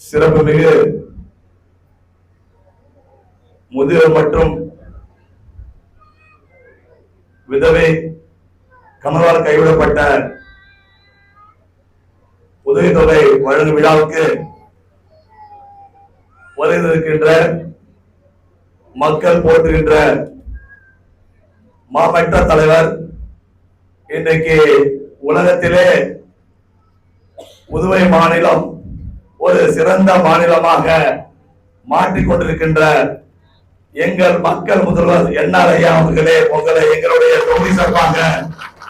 சிறப்புமிகு முதியோர் மற்றும் விதவை கமலால் கைவிடப்பட்ட உதவித்தொகை வழங்கும் விழாவுக்கு வருகின்ற மக்கள் போற்றுகின்ற மாவட்ட தலைவர் இன்றைக்கு உலகத்திலே புதுவை மாநிலம் ஒரு சிறந்த மாநிலமாக மாற்றிக்கொண்டிருக்கின்ற எங்கள் மக்கள் முதல்வர் என்ஆர் ஐயா அவர்களே உங்களை எங்களுடைய தொகுதி சார்பாக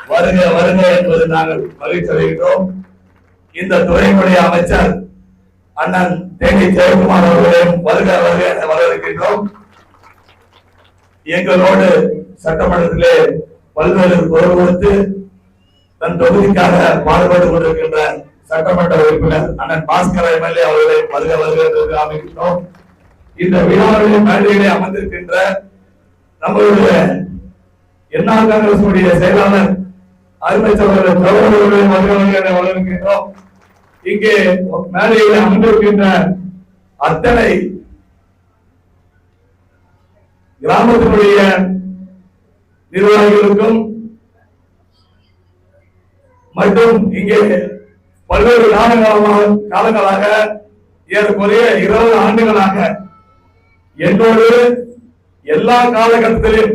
வருக வருக என்பது நாங்கள் மகிழ்ச்சி அடைகிறோம் இந்த துறையினுடைய அமைச்சர் அண்ணன் தேனி ஜெயக்குமார் அவர்களையும் வருக வருக என வரவேற்கின்றோம். எங்களோடு சட்டமன்றத்திலே பல்வேறு குரல் கொடுத்து தன் தொகுதிக்காக பாடுபட்டுக் கொண்டிருக்கின்ற சட்டமன்ற உறுப்பினர் அண்ணன் பாஸ்கர் எம்எல்ஏ அவர்களை வருக வருக அமைக்கின்றோம் இந்த விழாவிலே மேடையிலே அமர்ந்திருக்கின்ற நம்மளுடைய என்ஆர் காங்கிரஸ் செயலாளர் அருமை சகோதரர் பிரபுடைய வருக வருக இங்கே மேடையிலே அமர்ந்திருக்கின்ற அத்தனை கிராமத்தினுடைய நிர்வாகிகளுக்கும் மற்றும் இங்கே பல்வேறு காலங்காலமாக காலங்களாக ஏறக்குறைய இருபது ஆண்டுகளாக என்னோடு எல்லா காலகட்டத்திலும்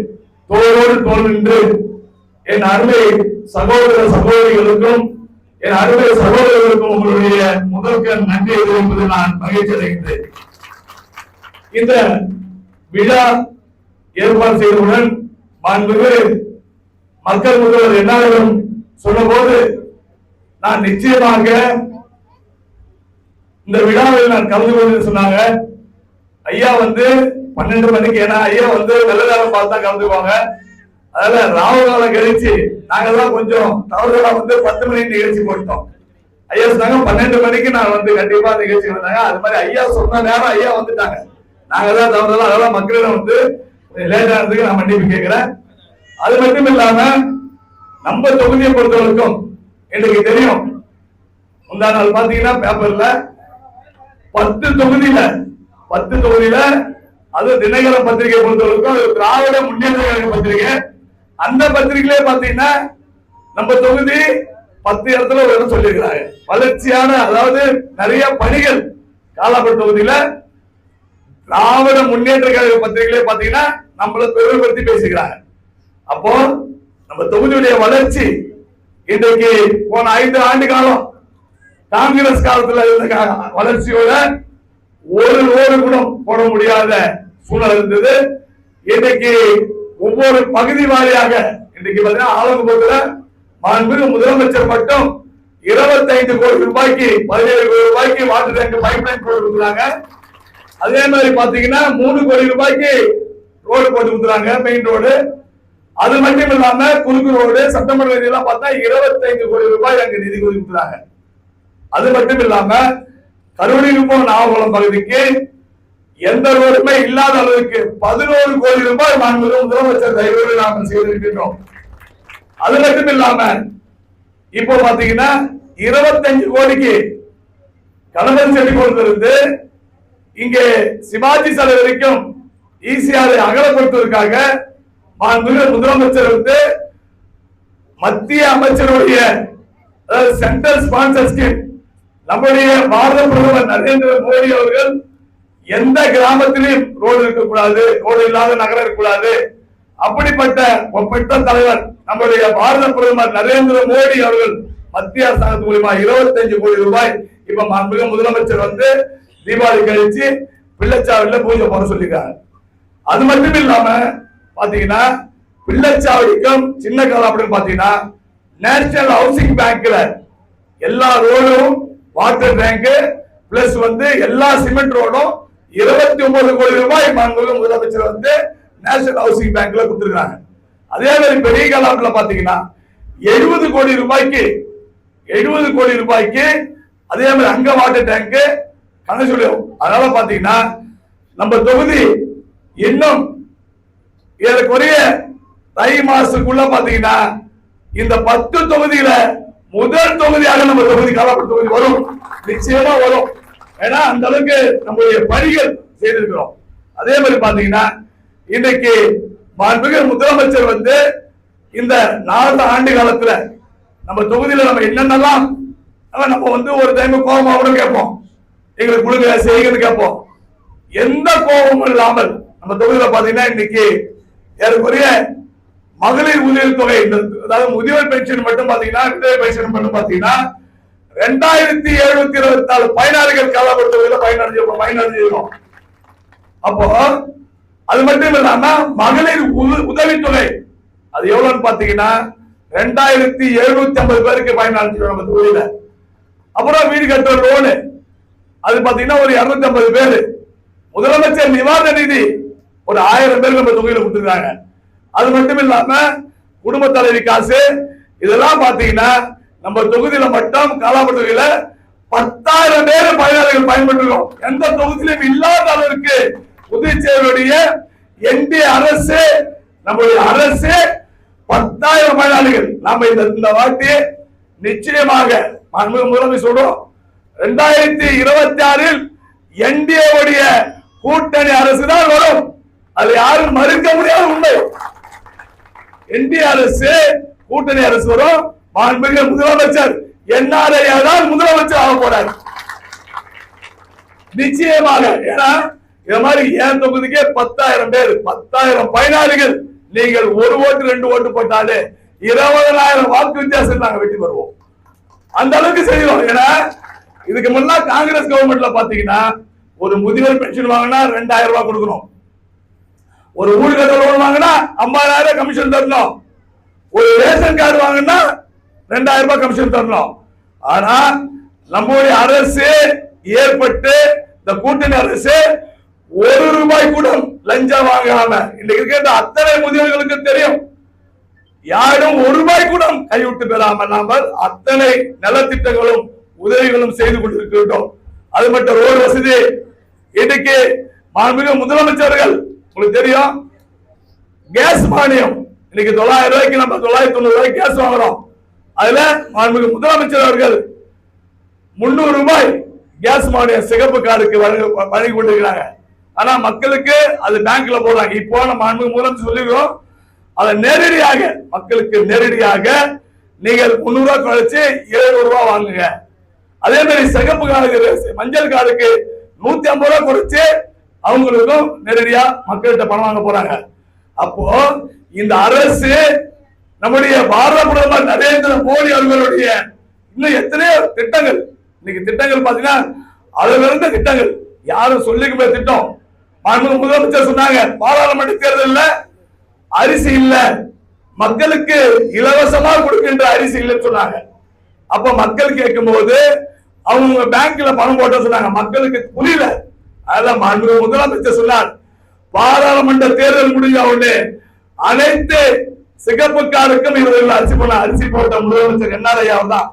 தோளோடு தோல் நின்று என் அருமை சகோதர சகோதரிகளுக்கும் என் அருமை சகோதரர்களுக்கும் உங்களுடைய முதல்க நன்றி தெரிவிப்பது நான் மகிழ்ச்சி அடைகின்றேன். இந்த விழா ஏற்பாடு செய்தவுடன் மாண்புமிகு மக்கள் முதல்வர் எல்லாரும் சொன்னபோது நான் நிச்சயமாக இந்த விழாவில் நான் கலந்து கொண்டு சொன்னாங்க. ஐயா வந்து பன்னெண்டு மணிக்கு ஏன்னா ஐயா வந்து நல்ல நேரம் பார்த்தா கலந்துக்குவாங்க. அதனால ராவு காலம் கழிச்சு நாங்கெல்லாம் கொஞ்சம் தவறுதலா வந்து பத்து மணி நிகழ்ச்சி போட்டோம். ஐயா சொன்னாங்க பன்னெண்டு மணிக்கு நான் வந்து கண்டிப்பா நிகழ்ச்சி வந்தாங்க. அது மாதிரி ஐயா சொன்ன நேரம் ஐயா வந்துட்டாங்க. நாங்க தான் தவறுதலா அதெல்லாம் மக்களிடம் வந்து லேட் ஆனதுக்கு நான் மன்னிப்பு கேட்கிறேன். அது மட்டும் இல்லாம நம்ம தொகுதியை பொறுத்தவரைக்கும் எனக்கு தெரியும். முந்தா நாள் பாத்தீங்கன்னா பேப்பர்ல பத்து தொகுதியில பத்து தொகுதியில அது தினகர பத்திரிகை பொறுத்தவரைக்கும் அது திராவிட முன்னேற்ற பத்திரிகை. அந்த பத்திரிகையிலே பாத்தீங்கன்னா நம்ம தொகுதி பத்து இடத்துல ஒரு இடம் சொல்லியிருக்கிறாங்க. வளர்ச்சியான அதாவது நிறைய பணிகள் காலாப்பட்டு தொகுதியில திராவிட முன்னேற்ற கழக பத்திரிகையிலே பாத்தீங்கன்னா நம்மள பெருமைப்படுத்தி பேசுகிறாங்க அப்போ நம்ம தொகுதியுடைய வளர்ச்சி இன்றைக்கு போன ஐந்து ஆண்டு காலம் காங்கிரஸ் காலத்துல இருந்த வளர்ச்சியோட ஒரு ஓடு கூட போட முடியாத சூழல் இருந்தது. இன்னைக்கு ஒவ்வொரு பகுதி வாரியாக இன்னைக்கு பாத்தீங்கன்னா ஆலங்குளத்துல மாண்புமிகு முதலமைச்சர் மட்டும் 25 கோடி ரூபாய்க்கு பதினேழு கோடி ரூபாய்க்கு வாட்டர் டேங்க் பைப் லைன் போட்டு கொடுக்குறாங்க. அதே மாதிரி பாத்தீங்கன்னா மூணு கோடி ரூபாய்க்கு ரோடு போட்டு கொடுக்குறாங்க மெயின் ரோடு அது மட்டும் இல்லாம குறுக்கு ரோடு சட்டமன்ற நிதியெல்லாம் பார்த்தா 25 கோடி ரூபாய் அங்கு நிதி கொடுக்குறாங்க அது மட்டும் இல்லாம கருவடிக்குப்பம் நாககுளம் பகுதிக்கு எந்த ரோடுமே இல்லாத அளவுக்கு பதினோரு கோடி ரூபாய் மாண்புமிகு முதலமைச்சர் தயவோடு நாம் செய்திருக்கின்றோம். அது மட்டும் இல்லாம இப்போ பாத்தீங்கன்னா 25 கோடிக்கு கணவன் செடி கொடுத்திருந்து இங்கே சிவாஜி சாலை வரைக்கும் ஈசிஆரை அகலப்படுத்துவதற்காக முதலமைச்சர் வந்து மத்திய அமைச்சருடைய அதாவது சென்ட்ரல் ஸ்பான்சர் ஸ்கீம் நம்முடைய பாரத பிரதமர் நரேந்திர மோடி அவர்கள் எந்த கிராமத்திலையும் ரோடு இருக்கக்கூடாது ரோடு இல்லாத நகரம் இருக்கக்கூடாது. அப்படிப்பட்ட ஒப்பிட்ட தலைவர் நம்முடைய பாரத பிரதமர் நரேந்திர மோடி அவர்கள் மத்திய அரசாங்கத்து மூலியமா 25 கோடி ரூபாய் இப்ப மாண்புமிகு முதலமைச்சர் வந்து தீபாவளி கழிச்சு பிள்ளைச்சாவில பூஜை போட சொல்லியிருக்காங்க அது மட்டும் இல்லாம பாத்தீங்கன்னா பிள்ளைச்சாவடிக்கும் சின்ன காலம் அப்படின்னு பாத்தீங்கன்னா நேஷனல் ஹவுசிங் பேங்க்ல எல்லா ரோடும் வாட்டர் டேங்க் பிளஸ் வந்து எல்லா சிமெண்ட் ரோடும் இருபத்தி ஒன்பது கோடி ரூபாய் மாண்புமிகு முதலமைச்சர் வந்து நேஷனல் ஹவுசிங் பேங்க்ல கொடுத்துருக்காங்க அதே மாதிரி பெரிய காலாப்புல பாத்தீங்கன்னா எழுபது கோடி ரூபாய்க்கு எழுபது கோடி ரூபாய்க்கு அதே மாதிரி அங்க வாட்டர் டேங்க் கணக்கு அதனால பாத்தீங்கன்னா நம்ம தொகுதி இன்னும் ஏறக்குறைய தை மாசத்துக்குள்ள பாத்தீங்கன்னா இந்த பத்து தொகுதியில முதல் தொகுதியாக நம்ம தொகுதி காலாப்பட்டு தொகுதி வரும். நிச்சயமா வரும். ஏன்னா அந்த அளவுக்கு நம்முடைய பணிகள் செய்திருக்கிறோம். அதே மாதிரி பாத்தீங்கன்னா இன்னைக்கு மாண்புமிகு முதலமைச்சர் வந்து இந்த நாலு ஆண்டு காலத்துல நம்ம தொகுதியில நம்ம என்னென்னலாம் நம்ம வந்து ஒரு டைம் கோபமா கூட கேட்போம். எங்களுக்கு கொடுங்க செய்யுங்கன்னு கேட்போம். எந்த கோபமும் இல்லாமல் நம்ம தொகுதியில பாத்தீங்கன்னா இன்னைக்கு ஏறக்குறைய மகளிர் உதவி தொகை இந்த அதாவது முதியோர் பென்ஷன் மட்டும் பாத்தீங்கன்னா விதவை பென்ஷன் மட்டும் பாத்தீங்கன்னா ரெண்டாயிரத்தி எழுநூத்தி இருபத்தி நாலு பயனாளிகள் காலாபுர பயனடைஞ்சு பயனடைஞ்சிருக்கோம் அப்போ அது மட்டும் இல்லாம மகளிர் உத- உதவித்தொகை அது எவ்வளவுன்னு பாத்தீங்கன்னா ரெண்டாயிரத்தி எழுநூத்தி ஐம்பது பேருக்கு பயனடைஞ்சிருக்கோம் நம்ம தொகுதியில. அப்புறம் வீடு கட்டுற லோனு அது பாத்தீங்கன்னா ஒரு இருநூத்தி ஐம்பது பேரு. முதலமைச்சர் நிவாரண நிதி ஒரு ஆயிரம் பேர் நம்ம தொகையில கொடுத்துருக்காங்க. அது மட்டும் இல்லாம குடும்ப தலைவி காசு இதெல்லாம் பாத்தீங்கன்னா நம்ம தொகுதியில மட்டும் காலாபுர தொகுதியில பத்தாயிரம் பேர் பயனாளிகள் பயன்பெற்றிருக்கோம். எந்த தொகுதியிலும் இல்லாத அளவிற்கு புதுச்சேரியுடைய என்டி அரசு நம்முடைய அரசு பத்தாயிரம் பயனாளிகள். நாம இந்த இந்த வாட்டி நிச்சயமாக முதலமை சொல்றோம் ரெண்டாயிரத்தி இருபத்தி ஆறில் என்டிஏவுடைய கூட்டணி அரசு தான் வரும். அது யாரும் மறுக்க முடியாத உண்மை. என்டி அரசு கூட்டணி அரசு வரும். மாண்புமிகு முதலமைச்சர். என்ஆர்ஐயா தான் முதலமைச்சர் ஆக போறாரு. நிச்சயமாக ஏன்னா இது மாதிரி என் தொகுதிக்கே பத்தாயிரம் பேர் பத்தாயிரம் பயனாளிகள் நீங்கள் ஒரு ஓட்டு ரெண்டு ஓட்டு போட்டாலே இருபதனாயிரம் வாக்கு வித்தியாசம் நாங்க வெட்டி வருவோம் அந்த அளவுக்கு செய்வோம். ஏன்னா இதுக்கு முன்னா காங்கிரஸ் கவர்மெண்ட்ல பாத்தீங்கன்னா ஒரு முதியோர் பென்ஷன் வாங்கினா ரெண்டாயிரம் ரூபாய் கொடுக்கணும். ஒரு ஊழியர் லோன் வாங்கினா ஐம்பதாயிரம் கமிஷன் தரணும். ஒரு ரேஷன் கார்டு வாங்கினா ரெண்டாயிரம் ரூபாய் கமிஷன் தரணும். ஆனா நம்முடைய அரசு ஏற்பட்டு இந்த கூட்டணி அரசு ஒரு ரூபாய் கூட லஞ்சம் வாங்காம இன்னைக்கு இருக்கின்ற அத்தனை முதியோர்களுக்கு தெரியும். யாரும் ஒரு ரூபாய் கூட கைவிட்டு பெறாமல் நாம அத்தனை நலத்திட்டங்களும் உதவிகளும் செய்து கொண்டிருக்கிறோம் அது மட்டும் ரோடு வசதி. இன்னைக்கு மாண்புமிகு முதலமைச்சர்கள் உங்களுக்கு தெரியும்? கேஸ் மானியம். இன்னைக்கு தொள்ளாயிரம் ரூபாய்க்கு நம்ம தொள்ளாயிரத்தி தொண்ணூறு ரூபாய்க்கு கேஸ் வாங்குறோம். அதுல மாண்புமிகு முதலமைச்சர் அவர்கள் முன்னூறு ரூபாய் கேஸ் மானியம் சிகப்பு கார்டுக்கு வழங்க வழங்கி கொண்டிருக்கிறாங்க. ஆனா மக்களுக்கு அது பேங்க்ல போடுறாங்க. இப்போ நம்ம மாண்புமிகு முதலமைச்சர் சொல்லிக்கிறோம் அதை நேரடியாக மக்களுக்கு நேரடியாக நீங்கள் முந்நூறு ரூபாய் குறைச்சு எழுநூறு ரூபாய் வாங்குங்க. அதே மாதிரி சிகப்பு கார்டுக்கு மஞ்சள் கார்டுக்கு நூத்தி ஐம்பது ரூபாய் குறைச்சு அவங்களுக்கும் நேரடியா மக்கள்கிட்ட பணம் வாங்க போறாங்க. அப்போ இந்த அரசு நம்முடைய பாரத பிரதமர் நரேந்திர மோடி அவர்களுடைய இன்னும் எத்தனையோ திட்டங்கள். இன்னைக்கு திட்டங்கள் பாத்தீங்கன்னா அதுல இருந்த திட்டங்கள். யாரும் சொல்லிக்கு போய் திட்டம். மாண்புமிகு முதலமைச்சர் சொன்னாங்க பாராளுமன்ற தேர்தல்ல அரிசி இல்ல. மக்களுக்கு இலவசமா கொடுக்கின்ற அரிசி இல்லைன்னு சொன்னாங்க. அப்ப மக்கள் கேட்கும் போது அவங்க பேங்க்ல பணம் போட்ட சொன்னாங்க. மக்களுக்கு புரியல. அதெல்லாம் மாண்புமிகு முதலமைச்சர் சொன்னார். பாராளுமன்ற தேர்தல் முடிஞ்ச உடனே அனைத்து சிகப்புக்காருக்கும் இவர்கள் அரிசி போன அரிசி போட்ட முதலமைச்சர் என்ஆர்ஐயா தான்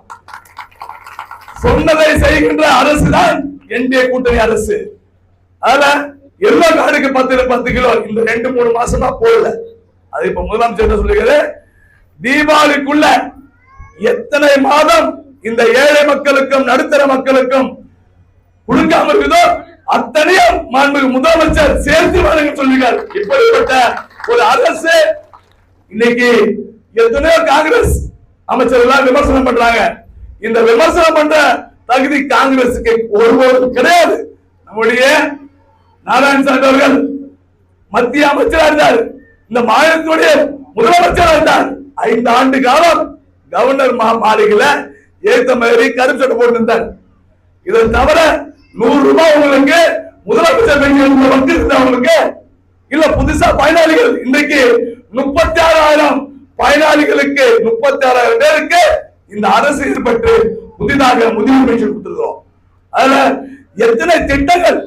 சொன்னதை செய்கின்ற அரசு தான் என்டிஏ கூட்டணி அரசு. அதுல எல்லா காடுக்கு பத்து பத்து கிலோ இந்த ரெண்டு மூணு மாசமா போடல அது இப்ப முதலமைச்சர் என்ன சொல்லுகிறது தீபாவளிக்குள்ள எத்தனை மாதம் இந்த ஏழை மக்களுக்கும் நடுத்தர மக்களுக்கும் கொடுக்காம இருக்குதோ அத்தனையும் மாண்புமிகு முதலமைச்சர் சேர்த்து வழங்க சொல்லுகிறார் இப்படிப்பட்ட ஒரு அரசு இன்னைக்கு எத்தனையோ காங்கிரஸ் அமைச்சர்கள் விமர்சனம் பண்றாங்க. இந்த விமர்சனம் பண்ற தகுதி காங்கிரசுக்கு ஒருவரும் கிடையாது. நம்முடைய நாராயணசாமி அவர்கள் மத்திய அமைச்சராக இருந்தார். இந்த மாநிலத்துடைய முதலமைச்சராக இருந்தார். ஐந்து ஆண்டு காலம் கவர்னர் மாளிகையில ஏத்த மாதிரி கருப்பு சட்டை போட்டு இருந்தார் இதை தவிர நூறு ரூபாய் உங்களுக்கு முதலமைச்சர் பென்ஷன் வந்து இருந்தவங்களுக்கு இல்ல புதுசா பயனாளிகள் இன்றைக்கு முப்பத்தி ஆறாயிரம் பயனாளிகளுக்கு முப்பத்தி ஆறாயிரம் பேருக்கு இந்த அரசு ஏற்பட்டு புதிதாக முதிர்வு பென்ஷன் கொடுத்துருக்கோம் அதுல எத்தனை திட்டங்கள்?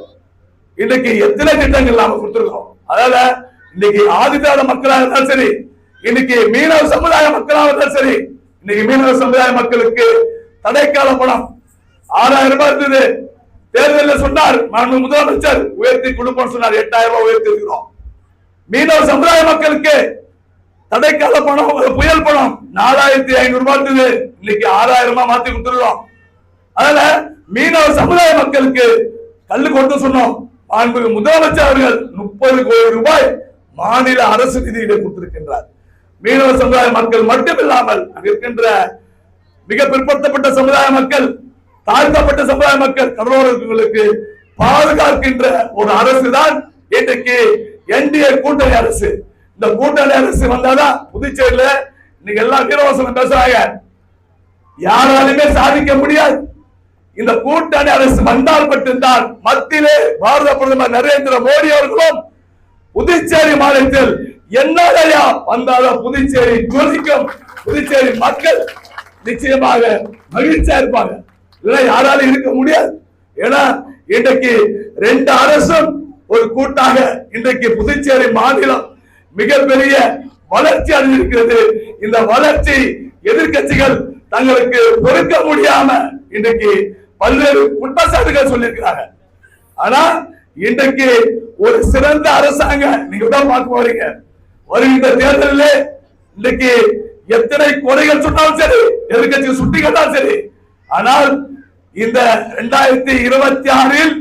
இன்னைக்கு எத்தனை திட்டங்கள் நாம கொடுத்துருக்கோம் அதனால இன்னைக்கு ஆதிதார மக்களாக இருந்தாலும் சரி இன்னைக்கு மீனவ சமுதாய மக்களாக இருந்தாலும் சரி இன்னைக்கு மீனவ சமுதாய மக்களுக்கு தடைக்கால பணம் ஆறாயிரம் ரூபாய் இருந்தது. தேர்தலில் சொன்னார் மாண்பு முதலமைச்சர். உயர்த்தி கொடுப்போம் சொன்னார் எட்டாயிரம் ரூபாய் உயர்த்தி இருக்கிறோம் மீனவ சமுதாய மக்களுக்கு தடைக்கால பணம் ஒரு புயல் பணம் நாலாயிரத்தி ஐநூறு ரூபாய் இருந்தது. இன்னைக்கு ஆறாயிரம் ரூபாய் மாத்தி கொடுத்துருக்கோம் அதனால மீனவ சமுதாய மக்களுக்கு கல்லு கொடுத்து சொன்னோம். மாண்புமிகு முதலமைச்சர் அவர்கள் முப்பது கோடி ரூபாய் மாநில அரசு நிதியிலே கொடுத்திருக்கின்றார். மீனவ சமுதாய மக்கள் மட்டுமில்லாமல் அங்க இருக்கின்ற மிக பிற்படுத்தப்பட்ட சமுதாய மக்கள் தாழ்த்தப்பட்ட சமுதாய மக்கள் கடலோரங்களுக்கு பாதுகாக்கின்ற ஒரு அரசு தான் இன்றைக்கு என்டிஏ கூட்டணி அரசு. இந்த கூட்டணி அரசு வந்தாதான் புதுச்சேரியில இன்னைக்கு எல்லாம் வீரவசனம் பேசுறாங்க. யாராலுமே சாதிக்க முடியாது. இந்த கூட்டணி அரசு வந்தால் மட்டும்தான் மத்தியிலே பாரத பிரதமர் நரேந்திர மோடி அவர்களும் புதுச்சேரி மாநிலத்தில் என்னதையா வந்தாலும் புதுச்சேரி துதிக்கும் புதுச்சேரி மக்கள் நிச்சயமாக மகிழ்ச்சியா இருப்பாங்க. இதெல்லாம் யாராலும் இருக்க முடியாது. ஏன்னா இன்றைக்கு ரெண்டு அரசும் ஒரு கூட்டாக இன்றைக்கு புதுச்சேரி மாநிலம் மிகப்பெரிய வளர்ச்சி அடைந்திருக்கிறது. இந்த வளர்ச்சி எதிர்க்கட்சிகள் தங்களுக்கு பொறுக்க முடியாம இன்றைக்கு பல்வேறு குற்றச்சாட்டுகள் சொல்லியிருக்கிறாங்க ஆனா இன்றைக்கு ஒரு சிறந்த அரசாங்கம் நீங்க தான் பார்க்க போறீங்க. வருகின்ற தேர்தலில் இன்றைக்கு எத்தனை குறைகள் சொன்னாலும் சரி எதிர்கட்சி சுட்டி கேட்டாலும் சரி ஆனால் இந்த இரண்டாயிரத்தி இருபத்தி ஆறில்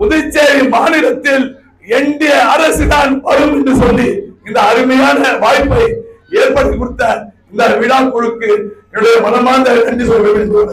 புதுச்சேரி மாநிலத்தில் என்டிய அரசு தான் வரும் என்று சொல்லி இந்த அருமையான வாய்ப்பை ஏற்படுத்தி கொடுத்த இந்த விழா குழுக்கு என்னுடைய மனமார்ந்த நன்றி சொல்ல வேண்டும்